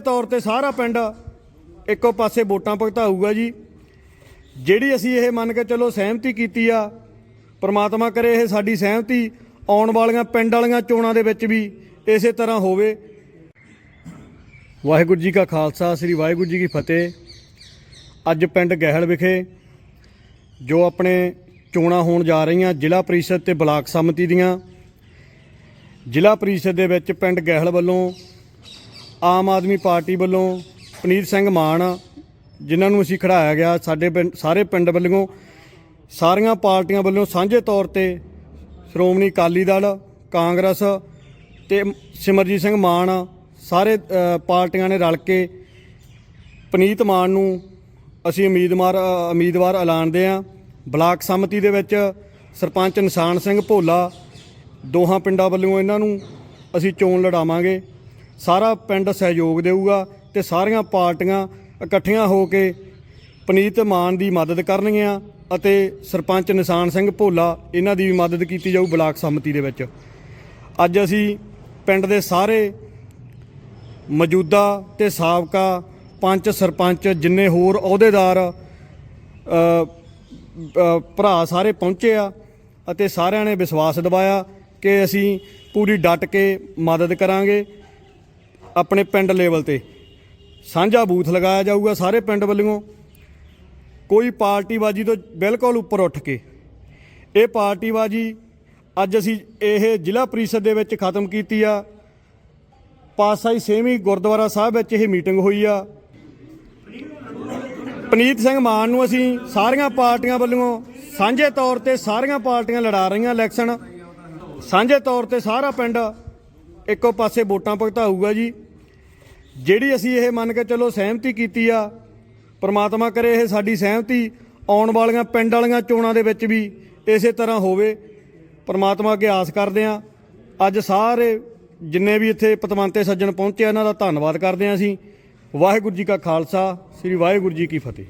ਤੌਰ ਤੇ ਸਾਰਾ ਪਿੰਡ ਇੱਕੋ ਪਾਸੇ ਵੋਟਾਂ ਭਗਤਾਊਗਾ ਜੀ। ਜਿਹੜੀ ਅਸੀਂ ਇਹ ਮੰਨ ਕੇ ਚਲੋ ਸਹਿਮਤੀ ਕੀਤੀ ਆ, ਪ੍ਰਮਾਤਮਾ ਕਰੇ ਇਹ ਸਾਡੀ ਸਹਿਮਤੀ, ਆਉਣ ਵਾਲੀਆਂ ਪਿੰਡ ਵਾਲੀਆਂ ਚੋਣਾਂ ਦੇ ਵਿੱਚ ਵੀ ਇਸੇ ਤਰ੍ਹਾਂ ਹੋਵੇ। ਵਾਹਿਗੁਰੂ ਜੀ ਕਾ ਖਾਲਸਾ, ਸ੍ਰੀ ਵਾਹਿਗੁਰੂ ਜੀ ਕੀ ਫਤਿਹ। ਅੱਜ ਪਿੰਡ ਗਹਿਲ ਵਿਖੇ ਜੋ ਆਪਣੇ ਚੋਣਾਂ ਹੋਣ ਜਾ ਰਹੀਆਂ ਜ਼ਿਲ੍ਹਾ ਪ੍ਰੀਸ਼ਦ ਤੇ ਬਲਾਕ ਸੰਮਤੀ ਦੀਆਂ, ਜ਼ਿਲ੍ਹਾ ਪ੍ਰੀਸ਼ਦ ਦੇ ਵਿੱਚ ਪਿੰਡ ਗਹਿਲ ਵੱਲੋਂ ਆਮ ਆਦਮੀ ਪਾਰਟੀ ਵੱਲੋਂ ਪਨੀਤ ਸਿੰਘ ਮਾਨ, ਜਿਨ੍ਹਾਂ ਨੂੰ ਅਸੀਂ ਖੜਾਇਆ ਗਿਆ ਸਾਡੇ ਪਿੰਡ, ਸਾਰੇ ਪਿੰਡ ਵੱਲੋਂ, ਸਾਰੀਆਂ ਪਾਰਟੀਆਂ ਵੱਲੋਂ ਸਾਂਝੇ ਤੌਰ ਤੇ ਸ਼੍ਰੋਮਣੀ ਅਕਾਲੀ ਦਲ, ਕਾਂਗਰਸ ਤੇ ਸਿਮਰਜੀਤ ਸਿੰਘ ਮਾਨ ਸਾਰੇ ਪਾਰਟੀਆਂ ਨੇ ਰਲ ਕੇ ਪਨੀਤ ਮਾਨ ਨੂੰ ਅਸੀਂ ਉਮੀਦਵਾਰ ਉਮੀਦਵਾਰ ਐਲਾਨਦੇ ਆ ਬਲਾਕ ਸੰਮਤੀ ਦੇ ਵਿੱਚ ਸਰਪੰਚ ਨਿਸ਼ਾਨ ਸਿੰਘ ਭੋਲਾ, ਦੋਹਾਂ ਪਿੰਡਾਂ ਵੱਲੋਂ ਇਹਨਾਂ ਨੂੰ ਅਸੀਂ ਚੋਣ ਲੜਾਵਾਂਗੇ। ਸਾਰਾ ਪਿੰਡ ਸਹਿਯੋਗ ਦੇਊਗਾ ਤੇ ਸਾਰੀਆਂ ਪਾਰਟੀਆਂ ਇਕੱਠੀਆਂ ਹੋ ਕੇ ਪਨੀਤ ਮਾਨ ਦੀ ਮਦਦ ਕਰਨਗੀਆਂ ਅਤੇ ਸਰਪੰਚ ਨਿਸ਼ਾਨ ਸਿੰਘ ਭੋਲਾ ਇਹਨਾਂ ਦੀ ਵੀ ਮਦਦ ਕੀਤੀ ਜਾਊ ਬਲਾਕ ਸੰਮਤੀ ਦੇ ਵਿੱਚ। ਅੱਜ ਅਸੀਂ ਪਿੰਡ ਦੇ ਸਾਰੇ ਮੌਜੂਦਾ ਤੇ ਸਾਬਕਾ ਪੰਚ ਸਰਪੰਚ ਜਿੰਨੇ ਹੋਰ ਅਹੁਦੇਦਾਰ ਭਰਾ ਸਾਰੇ ਪਹੁੰਚੇ ਆ ਅਤੇ ਸਾਰਿਆਂ ਨੇ ਵਿਸ਼ਵਾਸ ਦਿਵਾਇਆ ਕਿ ਅਸੀਂ ਪੂਰੀ ਡਟ ਕੇ ਮਦਦ ਕਰਾਂਗੇ। ਆਪਣੇ ਪਿੰਡ ਲੈਵਲ ਤੇ। ਸਾਂਝਾ ਬੂਥ ਲਗਾਇਆ ਜਾਊਗਾ ਸਾਰੇ ਪਿੰਡ ਵੱਲੋਂ। ਕੋਈ ਪਾਰਟੀਬਾਜ਼ੀ ਤੋਂ ਬਿਲਕੁਲ ਉੱਪਰ ਉੱਠ ਕੇ। ਇਹ ਪਾਰਟੀਬਾਜ਼ੀ ਅੱਜ ਅਸੀਂ ਇਹ ਜ਼ਿਲ੍ਹਾ ਪ੍ਰੀਸ਼ਦ ਦੇ ਵਿੱਚ ਖਤਮ ਕੀਤੀ ਆ। ਪਾਸਾਈ ਸੇਵੀਂ ਗੁਰਦੁਆਰਾ ਸਾਹਿਬ ਵਿੱਚ ਇਹ ਮੀਟਿੰਗ ਹੋਈ ਆ। ਪਨੀਤ ਸਿੰਘ ਮਾਨ ਨੂੰ ਅਸੀਂ ਸਾਰੀਆਂ ਪਾਰਟੀਆਂ ਵੱਲੋਂ ਸਾਂਝੇ ਤੌਰ ਤੇ ਸਾਰੀਆਂ ਪਾਰਟੀਆਂ ਲੜਾ ਰਹੀਆਂ ਇਲੈਕਸ਼ਨ। ਸਾਂਝੇ ਤੌਰ ਤੇ ਸਾਰਾ ਪਿੰਡ ਇੱਕੋ ਪਾਸੇ ਵੋਟਾਂ ਭੁਗਤਾਊਗਾ ਜੀ। ਜਿਹੜੀ ਅਸੀਂ ਇਹ ਮੰਨ ਕੇ ਚਲੋ ਸਹਿਮਤੀ ਕੀਤੀ ਆ, ਪ੍ਰਮਾਤਮਾ ਕਰੇ ਇਹ ਸਾਡੀ ਸਹਿਮਤੀ, ਆਉਣ ਵਾਲੀਆਂ ਪਿੰਡ ਵਾਲੀਆਂ ਚੋਣਾਂ ਦੇ ਵਿੱਚ ਵੀ ਇਸੇ ਤਰ੍ਹਾਂ ਹੋਵੇ, ਪ੍ਰਮਾਤਮਾ ਅੱਗੇ ਆਸ ਕਰਦੇ ਆ ਅੱਜ ਸਾਰੇ ਜਿੰਨੇ ਵੀ ਇੱਥੇ ਪਤਵੰਤੇ ਸੱਜਣ ਪਹੁੰਚੇ ਇਹਨਾਂ ਦਾ ਧੰਨਵਾਦ ਕਰਦੇ ਆ ਅਸੀਂ। ਵਾਹਿਗੁਰੂ ਜੀ ਕਾ ਖਾਲਸਾ, ਸ੍ਰੀ ਵਾਹਿਗੁਰੂ ਜੀ ਕੀ ਫਤਿਹ।